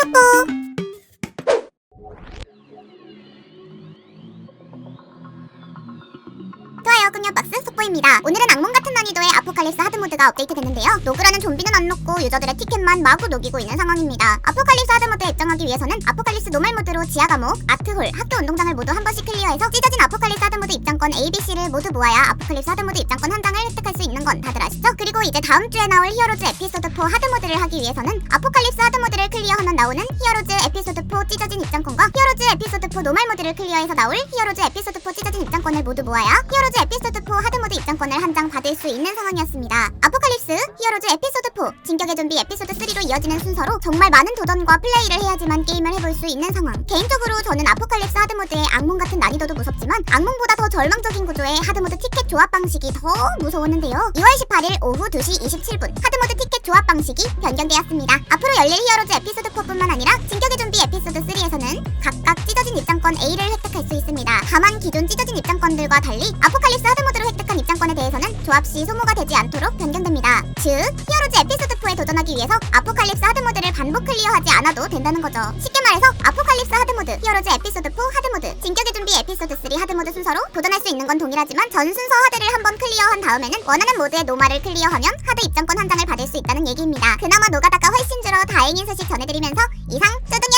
속보 좋아요. 끈녀박스 속보입니다. 오늘은 악몽 같은 난이도의 아포칼립스 하드모드가 업데이트됐는데요. 녹으라는 좀비는 안 녹고 유저들의 티켓만 마구 녹이고 있는 상황입니다. 아포칼립스 하드모드에 입장하기 위해서는 아포칼립스 노말 모드로 지하 과목, 아트홀, 학교 운동장을 모두 한 번씩 클리어해서 아포칼립스 하드모드 입장권 ABC를 모두 모아야 아포칼립스 하드모드 입장권 한 장을 획득할 수 있는 건 다들 아시죠? 그리고 이제 다음 주에 나올 히어로즈 에피소드 4 하드모드를 하기 위해서는 아포칼립스 하드모드를 클리어하면 나오는 히어로즈 에피소드 4 찢어진 입장권과 4 노말 모드를 클리어해서 나올 히어로즈 에피소드 4 찢어진 입장권을 모두 모아야 히어로즈 에피소드 4 하드모드 입장권을 한 장 받을 수 있는 상황이었습니다. 아포칼립스 히어로즈 에피소드 4 진격의 좀비 에피소드 3로 이어지는 순서로 정말 많은 도전과 플레이를 해야지만 게임을 해볼 수 있는 상황. 개인적으로 저는 아포칼립스 하드모드의 악몽 같은 난이도도 무섭지만 악몽보다 더 절망적인 구조의 하드모드 티켓 조합 방식이 더 무서웠는데요. 2월 18일 오후 2시 27분 하드모드 티켓 조합 방식이 변경되었습니다. 앞으로 열릴 히어로즈 에피소드 4뿐만 아니라 진격의 좀비 에피소드 3에서는 각각 찢어진 입장권 A를 획득할 수 있습니다. 다만 기존 찢어진 입장권들과 달리 아포칼립스 하드모드로 획득한 입장권에 대해서는 조합 시 소모가 되지 않도록 변경됩니다. 즉, 히어로즈 에피소드 4에 도전하기 위해서 아포칼립스 하드모드를 반복 클리어하지 않아도 된다는 거죠. 쉽게 말해서 아포칼립스 하드모드, 히어로즈 에피소드 4 하드모드, 진격의 준비 에피소드 3 하드모드 순서로 도전할 수 있는 건 동일하지만 전 순서 하드를 한번 클리어한 다음에는 원하는 모드의 노마를 클리어하면 하드 입장권 한 장을 받을 수 있다는 얘기입니다. 그나마 노가다가 훨씬 줄어 다행인 소식 전해드리면서 이상 쪼둥이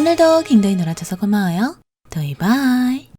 오늘도 굉장히 놀아줘서 고마워요. 도이바이.